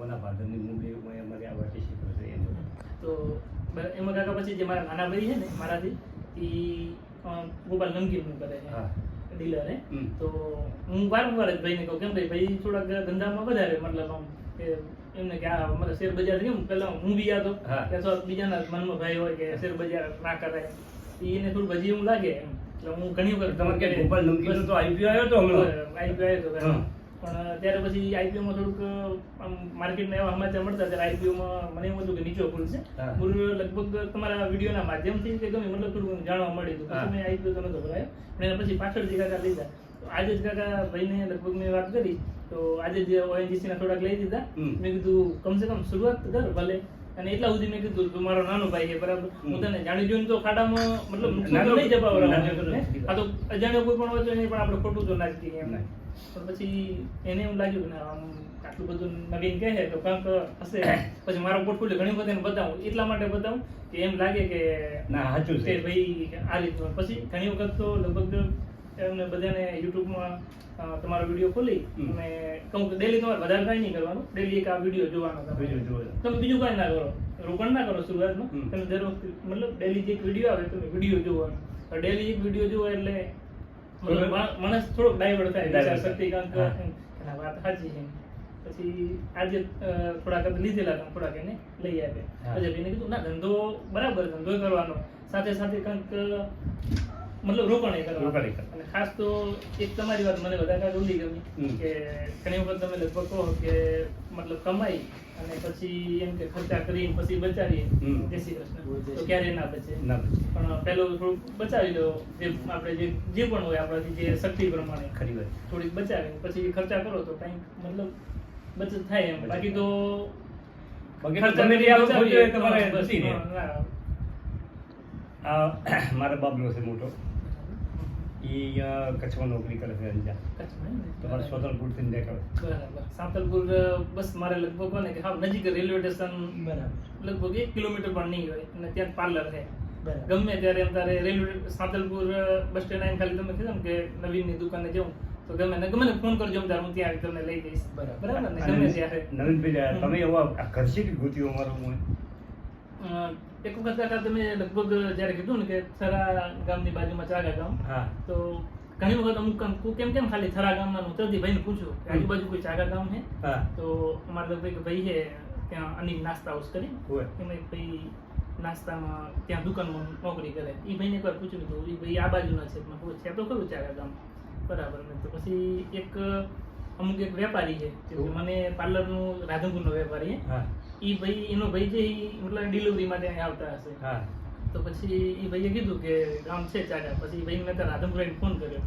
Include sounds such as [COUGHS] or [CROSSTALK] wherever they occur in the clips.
ફાધરની movie અમારે આ વાટી શીખવે છે એમ તો એમાં કાકા પછી જે મારા નાના ભાઈ છે ને મારાથી એ ગોપાલ નમકીનનું કરે છે ડીલર હે તો હું વારંવાર જ ભાઈને કહું કેમ ભાઈ ભાઈ થોડાક ધંધામાં વધારે મતલબ આમ કે એમને કે આ મતલબ શેર બજાર કેમ પેલા હું બી યાદ હા. કે અથવા બીજાના મનમાં ભાઈ હોય કે શેર બજાર ના કરે એને થોડું ભજી એવું લાગે એમ એટલે હું ઘણી વખત તમારે કે ગોપાલ નમકીન તો આઈપીઓ આવ્યો તો હમણાં? આઈપીઓ આવ્યો તો હા. પણ ત્યારે પછી આઈપીઓમાં થોડુંક માર્કેટના એવા સમાચાર મળતા ત્યારે આઈપીઓમાં મને એવું હતું કે નીચો પુલ છે. મૂળ લગભગ તમારા વિડીયોના માધ્યમથી કે ગમે મતલબ થોડું જાણવા મળ્યું હતું. મેં આઈપીઓ તો નતો ભરાયો. પણ એના પછી પાછળ જે કાકા લીધા તો આજે જ કાકા ભાઈને લગભગ મેં વાત કરી તો આજે જ ઓએનજીસીના ના થોડાક લઈ દીધા મેં કીધું કમસે કમ શરૂઆત કર ભલે. અને એટલા સુધી મેં કીધું તું મારો નાનો ભાઈ છે બરાબર? હું તને જાણી જોઈને તો ખાડામાં મતલબ નહીં હે? આ તો અજાણ્યો કોઈ પણ હોય નહીં પણ આપણે ખોટું તો નાખી જ કહીએ એમ. પણ પછી એને એવું લાગ્યું કે આમ આટલું બધું નવીન કહે છે તો કાંક હશે. [COUGHS] પછી મારો પોર્ટફોલિયો ઘણી બધી એને બતાવું. એટલા માટે બતાવું કે એમ લાગે કે ના સાચું છે. ભાઈ આ રીતે પછી ઘણી વખત તો લગભગ એમને બધાને યુટ્યુબમાં તમારો વીડિયો ખોલી. અને કહું કે ડેલી તમારે વધારે કાંઈ નહીં કરવાનું. ડેલી એક આ વીડિયો જોવાનો તમે. બીજું કાંઈ ના કરો. રોકાણ ના કરો શરૂઆતમાં. તમે દર વખતે મતલબ ડેલી જે એક વીડિયો આવે તમે વીડિયો જોવાનો ડેલી એક વીડિયો જોવો એટલે માણસ થોડોક ડાયવર્ટ થાય. Divert વિચાર શક્તિ કાંક હા. એમ, કે ના, વાત સાચી છે. પછી આજે થોડાક લીધેલા હતા. થોડાક એને લઈ આપ્યા. પછી ભાઈને કીધું ના ધંધો બરાબર ધંધો કરવાનો. સાથે સાથે કંઈક મતલબ રોકાણ રોકાણ કરવાનું. અને ખાસ તો એક તમારી વાત મને વધારે ઊંડી ગમી કે ઘણી વખત તમે લગભગ કહો કે મતલબ કમાઈ અને પછી એમ કે ખર્ચા કરીને પછી બચાવીએ જય શ્રી કૃષ્ણ. તો ક્યારે ના બચે. પણ પેલું થોડુંક બચાવી લો જે આપણે જે જે પણ હોય આપણાથી જે શક્તિ પ્રમાણે ખરી વાત. થોડીક બચાવી પછી ખર્ચા કરો તો કંઈક મતલબ બચત થાય એમ. બાકી તો બાકી તમારે મારા બાબલો છે મોટો. એ અહીંયા કચ્છમાં નોકરી કરે છે અંજા ને? તમારે સ્વતંત્રપુરથી નીકળે બરાબર. સાંતલપુર બસ મારે લગભગ કોને કે હા નજીક રેલવે સ્ટેશન લગભગ એક કિલોમીટર પણ નહીં હોય અને ત્યાં પાર્લર છે. ગમે ત્યારે એમ તારે રેલવે સાતલપુર બસ સ્ટેન્ડ આવીને ખાલી તમે કીધું ને કે નવીનની દુકાને જાઉં તો ગમે ને ગમે ને ફોન કરજો ત્યારે હું ત્યાં આવી તમને લઈ જઈશ. બરાબર. બરાબર ને? ગમે ત્યારે. નવીનભાઈ તમે એવા આ ગોતીઓ અમારું હું એક વખત કાકા તમે લગભગ જ્યારે કીધું ને કે થરા ગામની બાજુમાં ચાગા ગામ તો ઘણી વખત અમુક કેમ કેમ ખાલી થરા ગામના ઉતરતી તરતી ભાઈને પૂછું કે આજુબાજુ કોઈ ચાગા ગામ હે. તો અમારા લગભગ એક ભાઈ છે ત્યાં અનિલ નાસ્તા હાઉસ કરી. એમાં એક ભાઈ નાસ્તામાં ત્યાં દુકાનમાં નોકરી કરે. એ ભાઈને એકવાર પૂછ્યું હતું એ ભાઈ આ બાજુના છે. પણ છે તો ખરું ચાગા ગામ બરાબર. ને તો પછી એક અમુક એક વેપારી છે મને પાર્લરનું રાધનપુરનો વેપારી છે. ઈ ભાઈ એનો ભાઈ જે મતલબ ડિલિવરી માટે અહીં આવતા હશે. હા. તો પછી એ ભાઈએ કીધું કે ગામ છે ચાડા પછી ભાઈ મેં ત્યાં ફોન કર્યો.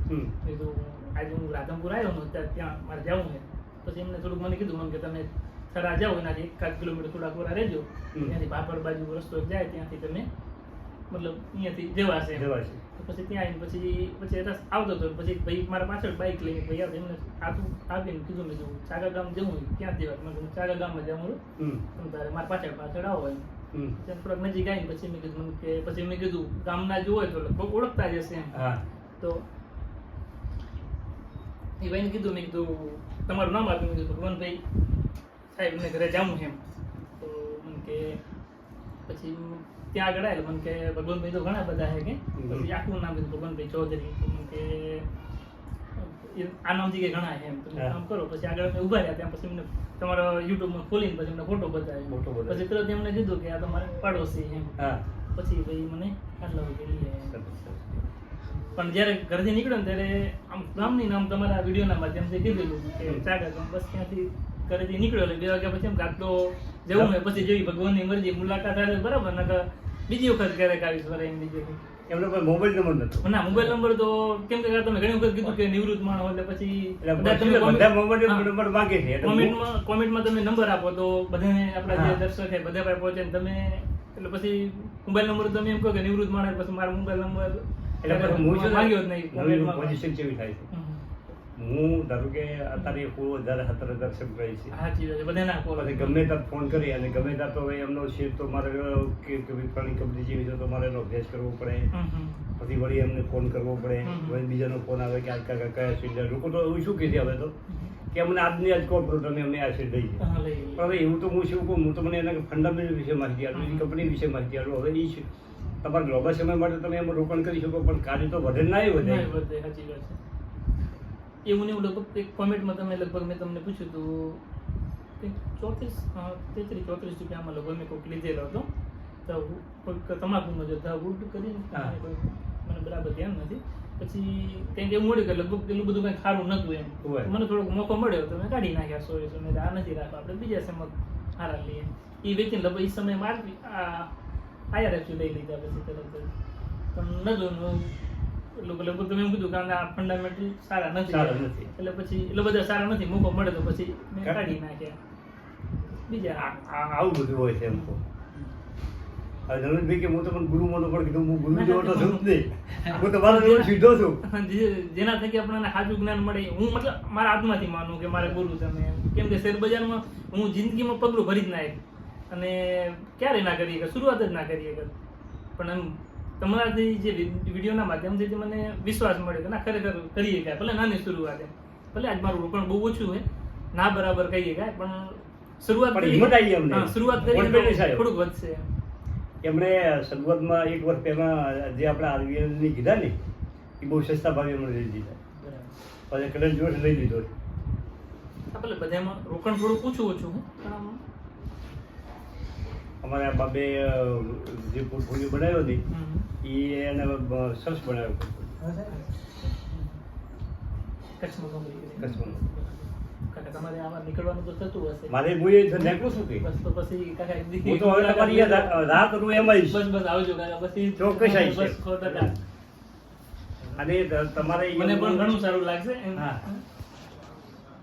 કીધું આજે હું રાધનપુર આવ્યો ને અત્યારે ત્યાં મારે જવું છે. પછી એમને થોડુંક મને કીધું મને કે તમે થરા જાઓ એનાથી એકાદ કિલોમીટર થોડાક વરા રહેજો. ત્યાંથી બાપર બાજુ રસ્તો જાય ત્યાંથી તમે મતલબ અહીંયાથી જવાશે જવાય છે. પછી ત્યાં આવીને પછી પછી રસ આવતો હતો પછી ભાઈ મારા પાછળ બાઇક લઈને ભાઈ આવતો એમને આતું આવીને કીધું મેં જવું ચાગા ગામ જવું ક્યાં જવા મેં કીધું ચાગા ગામમાં જવું તમે તારે મારા પાછળ પાછળ આવો એમ. ત્યાં થોડાક નજીક આવીને પછી મેં કીધું કે પછી મેં કીધું ગામના જો હોય તો ઓળખતા જ હશે એમ. હા. તો એ ભાઈને કીધું મેં કીધું તમારું નામ આપ્યું? મેં કીધું ભગવાનભાઈ સાહેબ મને ઘરે છે એમ. તો મને કે પછી ત્યાં આગળ આવેલું. કે ભગવાનભાઈ તો ઘણા બધા છે કે. પછી આખું નામ કીધું ભગવાનભાઈ ચૌધરી. મને કે આ નામથી કે ઘણા છે એમ. તમે કામ કરો. પછી આગળ અમે ઊભા રહ્યા ત્યાં પછી એમને તમારો યુટ્યુબમાં ખોલીને પછી એમને ફોટો બતાવ્યો. પછી તરત એમને કીધું કે આ તમારે પાડોશી એમ. પછી ભાઈ મને આટલા વાગે લઈ. પણ જ્યારે ઘરથી નીકળ્યો ને ત્યારે આમ ગામની નામ તમારા વિડીયોના માધ્યમથી કીધેલું કે. ચાગા બસ ત્યાંથી ઘરેથી નીકળ્યો એટલે બે વાગ્યા પછી એમ ગાટલો જવું ને પછી જેવી ભગવાનની મરજી મુલાકાત આવે બરાબર નકર બીજી વખત ક્યારેક આવીશ વરે એમ બીજી એમનો કોઈ મોબાઈલ નંબર નતો. ના મોબાઈલ નંબર તો કેમ કે તમે ઘણી વખત કીધું કે નિવૃત્ત માણો એટલે પછી તમે બધા મોબાઈલ નંબર માંગે છે કોમેન્ટમાં કોમેન્ટમાં તમે નંબર આપો તો બધાને આપણા જે દર્શક છે બધા પાસે પહોંચે તમે એટલે પછી મોબાઈલ નંબર તમે એમ કહો કે નિવૃત્ત માણસ પછી મારો મોબાઈલ નંબર એટલે પછી હું માંગ્યો જ નહીં પોઝિશન કેવી થાય છે. હું ધારો કે અત્યારે કોઈ વધારે હતર હજાર સબસ્ક્રાઈબ છે. પછી ગમે ત્યાં ફોન કરી અને ગમે ત્યાં તો એમનો શેર તો મારે કે ફલાણી કંપની જેવી છે તો મારે એનો અભ્યાસ કરવો પડે. પછી વળી એમને ફોન કરવો પડે. વળી બીજાનો ફોન આવે કે આ કાકા કયા સિલિન્ડર લોકો તો એવું શું કીધી હવે તો? કે અમને આજની આજ કોર્પોરેટ અમે આ છે હા, લઈ લઈએ. પણ હવે એવું તો હું શું કહું હું તો મને એના ફંડામેન્ટલ વિશે માહિતી આપું કંપની વિશે માહિતી આપું. હવે એ છે. તમારા લાંબા સમય માટે તમે એમાં રોકાણ કરી શકો પણ કાર્ય તો વધે ના વધે નહીં વધે, સાચી વાત છે એવું ને એવું લગભગ એક કોમેન્ટમાં તમે લગભગ મેં તમને પૂછ્યું હતું ચોત્રીસ તેત્રીસ ચોત્રીસ રૂપિયામાં લગભગ મેં કોઈક લીધેલો હતો. તો કોઈક તમાકુનો જો ધ વુડ કરીને મને બરાબર ધ્યાન નથી. પછી ત્યાં એવું મળ્યું કે લગભગ પેલું બધું કંઈ ખારું નહોતું એમ. હોય. મને થોડોક મોકો મળ્યો તો મેં કાઢી નાખ્યા સો સો મેં આ નથી રાખવા આપણે બીજા સેમક સારા લઈએ. એ વેચીને લગભગ એ સમય મારવી આ રાખ્યું લઈ લીધા પછી તરત પણ ન જોયું લોકો લગભગ તમે કીધું કારણ કે આ ફંડામેન્ટલ સારા નથી. સારા નથી. એટલે પછી એટલે બધા સારા નથી મોકો મળે તો પછી મેં કાઢી નાખ્યા. બીજા. આવું બધું હોય છે એમ તો. નરેશભાઈ કે હું તો ગુરુ માનો પણ કીધું હું ગુરુ જેવો છું જ નહીં હું તો જેવો સીધો છું. જેના થકી આપણને સાચું જ્ઞાન મળે હું મતલબ મારા આત્માથી માનું કે મારે ગુરુ તમે કેમ કે શેર બજારમાં હું જિંદગીમાં પગલું ભરી જ ના અને ક્યારે ના કરી શકે શરૂઆત જ ના કરી શકે. પણ એમ તમારાથી જે વિડીયોના માધ્યમથી મને વિશ્વાસ મળ્યો કે ના ખરેખર કરીએ કાંઈ ભલે નાની શરૂઆત. એમ ભલે આજ મારું રોકાણ બહુ ઓછું હોય ના બરાબર કહીએ કાંઈ પણ શરૂઆત. હા, શરૂઆત. થોડુંક વધશે. એમણે શરૂઆતમાં એક વર્ષ પહેલાં જે આપણે આરબીઆઈની કીધા ને એ બહુ સસ્તા ભાવે અમને લઈ બરાબર. પછી કડન જોશ લઈ લીધો. આપણે બધામાં રોકાણ થોડું ઓછું ઓછું આમ અમારે બાબે જે પોર્ટફોલિયો બનાવ્યો હતી એ એને સરસ બનાવ્યો રીતે. મારે હું એ નીકળું છું કે? તો હું હવે તમારી યાદ રા- રાહ કરું એમ બસ બસ આવજો ચોક્કસ આવીશ. અને તમારે મને પણ ઘણું સારું લાગશે હા.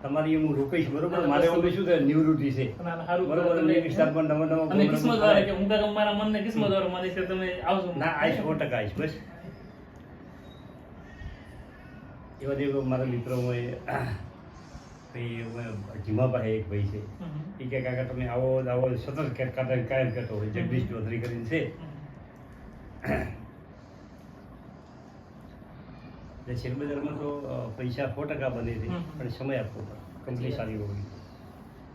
તમારી હું રોકીશ બરોબર? મારે હવે શું છે? નિવૃત્તિ છે. બરોબર? અને વિસ્તાર પણ નવા નવા અને કિસ્મત વાળા કે હું કાકા મારા મનને કિસ્મત વાળો માનીશ છે તમે આવજો. ના આવીશ સો ટકા આવીશ બસ. એવા જે મારા મિત્રોમાં ભાઈ જીમાભાઈ એક ભાઈ છે. એ કે કાકા તમે આવો આવો સતત કાયમ કરતો હોય જગદીશ ચૌધરી કરીને છે. હમ. શેર બજારમાં તો પૈસા સો ટકા બને છે પણ સમય આપવો પડે. કંપની સારી હોવી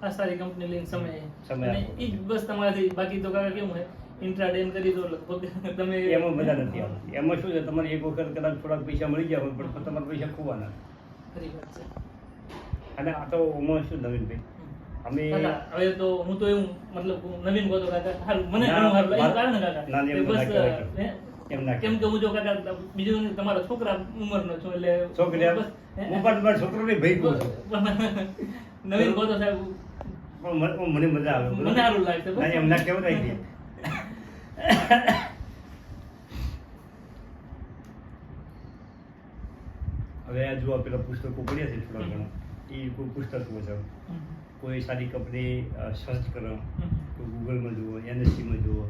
આ સારી કંપની લઈને સમય સમય એ બસ તમારાથી બાકી તો કાકા કેવું હોય? ઇન્ટ્રાડેન કરી દો લગભગ તમે એમાં મજા નથી આવતી. એમાં શું છે તમારે એક વખત કદાચ થોડાક પૈસા મળી ગયા હોય પણ તમારા પૈસા ખોવાના અને આ તો ઓમાં શું નવીનભાઈ અમે હવે તો હું તો એવું મતલબ નવીન કહો તો કાકા. સારું મને ના, ઘણું સારું લાગ્યું. કારણ કાકા? બસ? એમ ના કેમ કે હું જો કાકા બીજું તમારા છોકરા ઉંમરનો છું એટલે છોકરા બસ, હું? પણ મારા છોકરોને ભાઈ કહું છું. [LAUGHS] નવીન કહો તો સાહેબ. પણ મને- મજા આવે મને સારું લાગે બસ. એમના કેવું થાય છે હવે આ જો પેલા પુસ્તકો પડ્યા છે થોડા ઘણા. એ કોઈ પુસ્તકો છે. કોઈ સારી કંપની સર્ચ કરો. કોઈ ગૂગલમાં જુઓ એનએસસીમાં જુઓ.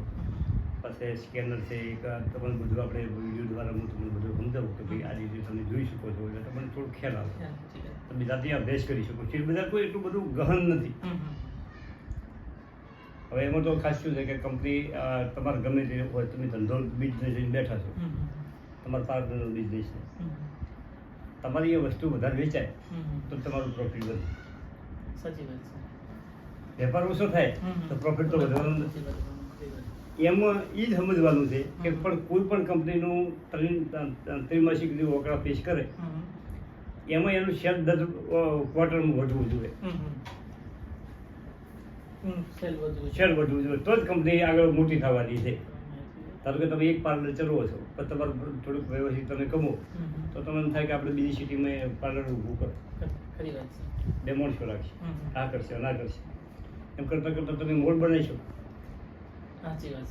પછી સ્કેનર છે એક તમને બધું આપણે વીડિયો દ્વારા હું તમને બધું સમજાવું કે ભાઈ આ રીતે તમે જોઈ શકો છો એટલે તમને થોડો ખ્યાલ આવે. તમે જાતે અભ્યાસ કરી શકો શેર બજાર કોઈ એટલું બધું ગહન નથી. હવે એમાં તો ખાસ શું છે કે કંપની તમારે ગમે તે હોય તમે ધંધો બિઝનેસ બેઠા છો તમારો પાર્ટનરનો બિઝનેસ છે તમારી એ વસ્તુ વધારે વેચાય. તો તમારું પ્રોફિટ વધે સાચી વાત છે વેપાર ઓછો થાય. તો પ્રોફિટ તો વધવાનું નથી. એમાં એ જ સમજવાનું છે કે પણ કોઈ પણ કંપનીનું ત્રણ ત્રિમાસિક જે વકરા પેશ કરે. એમાં એનું શેર દર ક્વાર્ટરમાં વધવું જોઈએ. શેર વધવું જોઈએ. તો જ કંપની આગળ મોટી થવાની છે. ધારો કે તમે એક પાર્લર ચલાવો છો પણ તમારું થોડુંક વ્યવસ્થિત તમે કમો. તો તમને થાય કે આપણે બીજી સિટીમાં પાર્લર ઊભું કરો. બે માણસો રાખશે આ કરશે ના કરશે. એમ કરતાં કરતાં તમે મોડ બનાવી શકો. સાચી વાત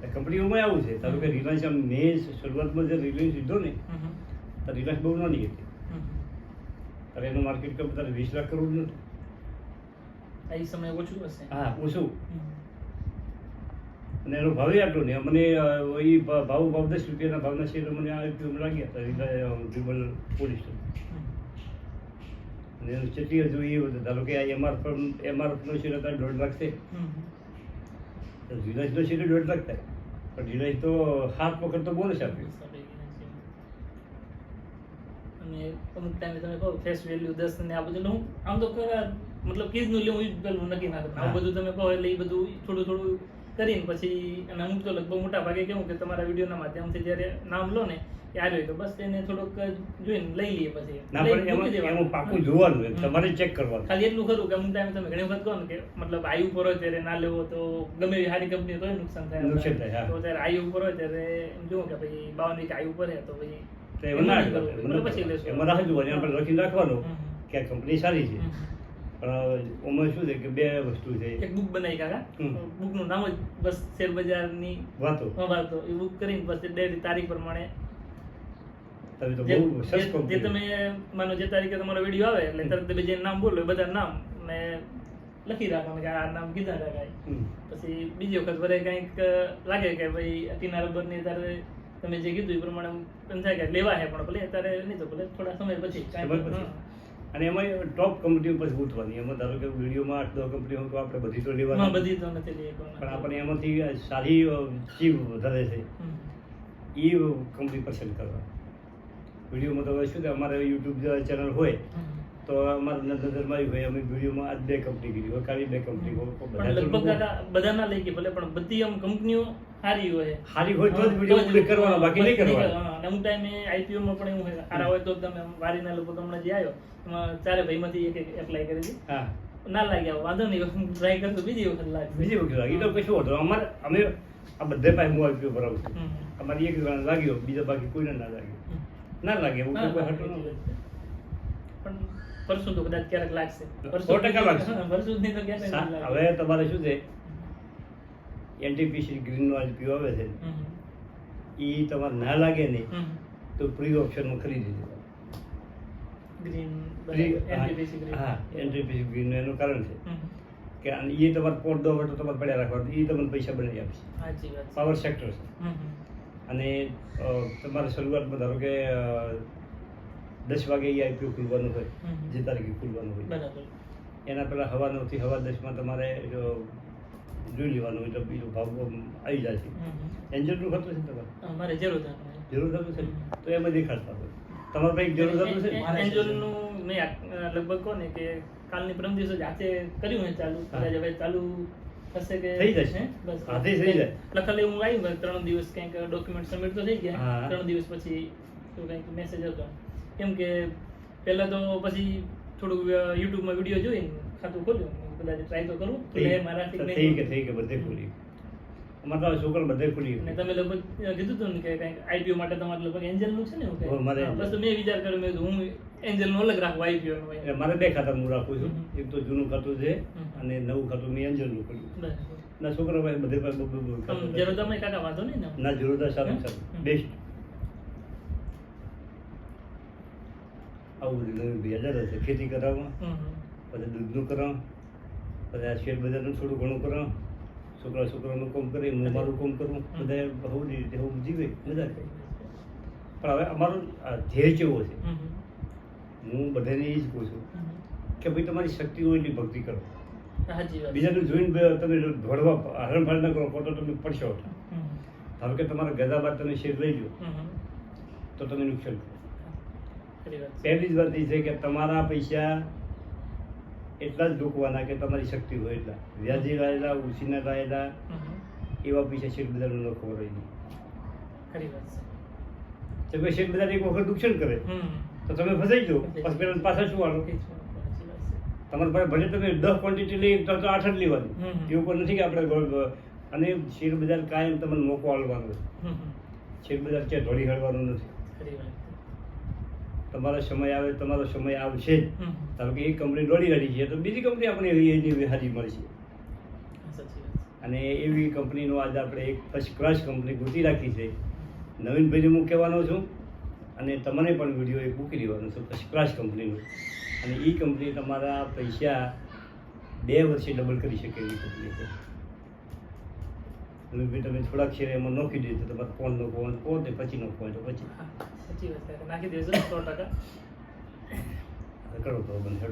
છે. કંપનીઓમાં આવું છે. ધારો કે રિલાયન્સ આમ મેં શરૂઆતમાં જે રિલાયન્સ લીધો ને. તો રિલાયન્સ બહુ નાની હતી. ત્યારે એનું માર્કેટ કેપ તારે વીસ લાખ કરોડ નતું એ સમય ઓછું હશે. હા ઓછું. અને એનો ભાવે આટલો ને. મને એ ભાવ ભાવ દસ રૂપિયાના ભાવના શેર મને આ રીતે લાગ્યા હતા. પોલીસ અને એનું ચેટીએ હજુ એ હતું ધારો કે આ એમઆરએફ એમઆરએફનો શેર અત્યારે દોઢ લાખ છે. હમ. તો શેર દોઢ લાખ થાય. પણ રિલાયન્સ તો હાથ પકડ તો બોલે છે આપણે. અને અમુક ટાઈમે તમે કહો ફેસ વેલ્યુ દસ ને આ બધું હું આમ તો ખરા મતલબ કીધું લેવું એ પેલું નક્કી ના કરતા. આવું બધું તમે કહો એટલે એ બધું થોડું થોડું કરીને પછી અને હું તો લગભગ મોટા ભાગે કેવું કે તમારા વિડીયોના માધ્યમથી જ્યારે નામ લો ને ત્યારે તો બસ એને થોડુંક જોઈને લઈ લઈએ પછી ના પણ એમાં એમાં પાકું જોવાનું તમારે ચેક કરવાનું ખાલી એટલું ખરું કે અમુક ટાઈમ તમે ઘણી વખત કહો ને કે મતલબ આયુ ઉપર હોય ત્યારે ના લેવો તો ગમે એવી સારી કંપની તોય નુકસાન થાય નુકસાન થાય, તો ત્યારે આયુ ઉપર હોય ત્યારે જુઓ કે ભાઈ બાવન એક આયુ ઉપર હે તો ભાઈ તો એમાં ના. પછી લેશું. એમાં રાહ જોવાની આપણે લખી રાખવાનું. કે આ કંપની સારી છે. પણ ઓમાં શું છે કે બે વસ્તુ છે. એક બુક બનાવી કાકા. હમ. બુકનું નામ જ બસ શેર બજારની વાતો વાતો. એ બુક કરીને પછી ડેલી તારીખ પ્રમાણે તમે તો બહુ સરસ જે- તમે માનો જે તારીખે તમારો વીડિયો આવે એટલે તરત તમે જે નામ બોલો એ બધા નામ ને લખી રાખવાનું કે આ નામ કીધા રાખાય પછી બીજી વખત વરે કંઈક લાગે કે ભાઈ અતિના રબરની તારે તમે જે કીધું એ પ્રમાણે એમ થાય કે લેવા હે પણ ભલે અત્યારે નહીં તો ભલે થોડા સમય પછી. અને એમાં ટોપ કંપની પછી ઉઠવાની એમાં ધારો કે વિડીયોમાં આઠ દસ કંપની હોય તો આપણે બધી તો લેવાની. બધી તો નથી પણ આપણે એમાંથી સારી ચીપ ચીજ વધારે છે. એ કંપની પસંદ કરવા. વિડીયોમાં તો શું કે અમારે યુટ્યુબ ચેનલ હોય તો અમારા નજરમાં હોય. અમે વિડીયોમાં આજ બે કંપની કીધી હોય કાલી બે કંપની હોય. બધા લગભગ બધા ના લઈ ગઈ ભલે પણ બધી આમ કંપનીઓ સારી હોય. સારી હોય તો જ વીડિયો ઉલ્લેખ કરવાનો બાકી નહીં કરવાનો. અમુક ટાઈમે આઈપીઓમાં પણ એવું હોય. સારા હોય તો તમે વારીના લોકો તમને જે આવ્યો. ચારે ભાઈમાંથી એક એક એપ્લાય કરી હતી હા. ના લાગ્યા વાંધો નહીં હું ટ્રાય કરતો બીજી વખત લાગશે. બીજી વખત લાગી. તો પછી વાંધો અમારે અમે આ બધે પાસે હું આઈપીઓ ભરાવું છું. અમારે એક જણા લાગ્યો બીજા બાકી કોઈને ના લાગ્યો. ના લાગે એવું કોઈ હટો. વખત. પણ પરસું તો કદાચ ક્યારેક લાગશે. સો ટકા લાગશે. પરસું નહીં તો ક્યારેક હવે તમારે શું છે? એનટીપીસી ગ્રીનનો આઈપીઓ આવે છે. એ તમારે ના લાગે નહીં તો પ્રી ઓપ્શનમાં ખરીદી દેવાનું ગ્રીન ગ્રીન. હા એનટીપીસી ગ્રીનનું એનું કારણ છે. કે એ તમારે પોટ દો તો તમારે પડ્યા રાખવાનું એ તમને પૈસા બનાવી આપશે. પાવર સેક્ટર છે. અને તમારે શરૂઆતમાં ધારો કે દસ વાગે એ આઈપીઓ ખુલવાનું હોય જે તારીખે ખુલવાનું હોય. એના પહેલાં હવા નવથી હવા દસમાં તમારે જોઈ લેવાનું હોય તો બીજો ભાવ આવી જાય છે. એન્જલનું ખર્ચો છે તમારે? જરૂર જરૂર થતું છે તો એમાં દેખાડતા હોય. તમારે પાસે જરૂર છે? એન્જલનું મેં લગભગ કહો ને કે કાલની પરમ દિવસે જાતે કર્યું ને ચાલુ. કદાચ હવે ચાલુ થશે કે થઈ જશે. બસ. હાથે થઈ જાય. લખાલે હું આવી ત્રણ દિવસ કંઈક ડોક્યુમેન્ટ સબમિટ તો થઈ ગયા. ત્રણ દિવસ પછી તો કંઈક મેસેજ હતો. કેમ કે પહેલા તો પછી થોડુંક યુટ્યુબમાં વીડિયો જોઈને ખાતું ખોલ્યું. કદાચ ટ્રાય તો કરું. એટલે મારાથી થઈ કે થઈ કે બધે ખુલી અમારે તો છોકરા બધે ખુલી અને તમે લોકો કીધું હતું ને કે કંઈક આઈપીઓ માટે તમારે લગભગ એન્જલનું છે ને એવું મારે બસ મેં વિચાર કર્યો મેં હું હું એન્જલનું અલગ રાખું આઈપીઓ નું એટલે મારે બે ખાતા હું રાખું છું. એક તો જૂનું ખાતું છે અને નવું ખાતું મેં એન્જલનું ખોલ્યું. ના છોકરા પાસે બધે પાસે તમે કાકા વાંધો નહીં ને? ના જરૂર સારું સારું. બેસ્ટ આવું બધું બે હજાર હશે. ખેતી કરાવવા. પછી દૂધનું કરાવ પછી આ શેર બજારનું થોડું ઘણું કરાવ છોકરા છોકરાનું કામ કરે હું મારું કામ કરું બધા બહુ રીતે હું જીવે મજા કરે પણ હવે અમારો ધ્યેય કેવો છે. હું બધાને એ જ કહું છું કે ભાઈ તમારી શક્તિ હોય એટલી ભક્તિ કરો. બીજાનું જોઈને તમે દોડવા હરણફાળ ના કરો ખોટો તમે પડશો. હવે કે તમારા ગધા બાદ તમે શેર લઈ લો. તો તમે નુકસાન કરો. પહેલી જ વાત એ છે કે તમારા પૈસા એટલા જ રોકવાના કે તમારી શક્તિ હોય એટલા. વ્યાજી લાયેલા ઉછીના લાયેલા. એવા પૈસા શેર બજારનો ન ખબર હોય નહીં. તમે શેર બજાર એક વખત નુકસાન કરે. તો તમે ફસાઈ જાઓ. પછી પેલા પાછા શું વાળો તમારે પાસે ભલે તમે દસ ક્વોન્ટિટી લઈ તો તો આઠ જ લેવાની. એવું પણ નથી કે આપણે અને શેર બજાર કાયમ તમને મોકો આલવાનો. છે. શેર બજાર ક્યાં ઢોળી હળવાનું નથી. ખરી વાત. છે. તમારો સમય આવે તમારો સમય આવશે જ. ધારો કે એ કંપની દોડી રહી છે તો બીજી કંપની આપણે એવી એની હારી મળશે. અને એવી કંપનીનો આજે આપણે એક ફર્સ્ટ ક્લાસ કંપની ગોતી રાખી છે. નવીનભાઈને હું કહેવાનો છું અને તમને પણ વીડિયો એક મૂકી દેવાનો છું ફર્સ્ટ ક્લાસ કંપનીનું અને એ કંપની તમારા પૈસા બે વર્ષે ડબલ કરી શકે એવી કંપની છે. નવીનભાઈ તમે થોડાક શેર એમાં નોખી દે તો તમારે ફોન નો ફોન ફોન ને પછી નો ફોન પછી. સાચી વાત નાખી દેજો સો ટકા. કરો તો બંધ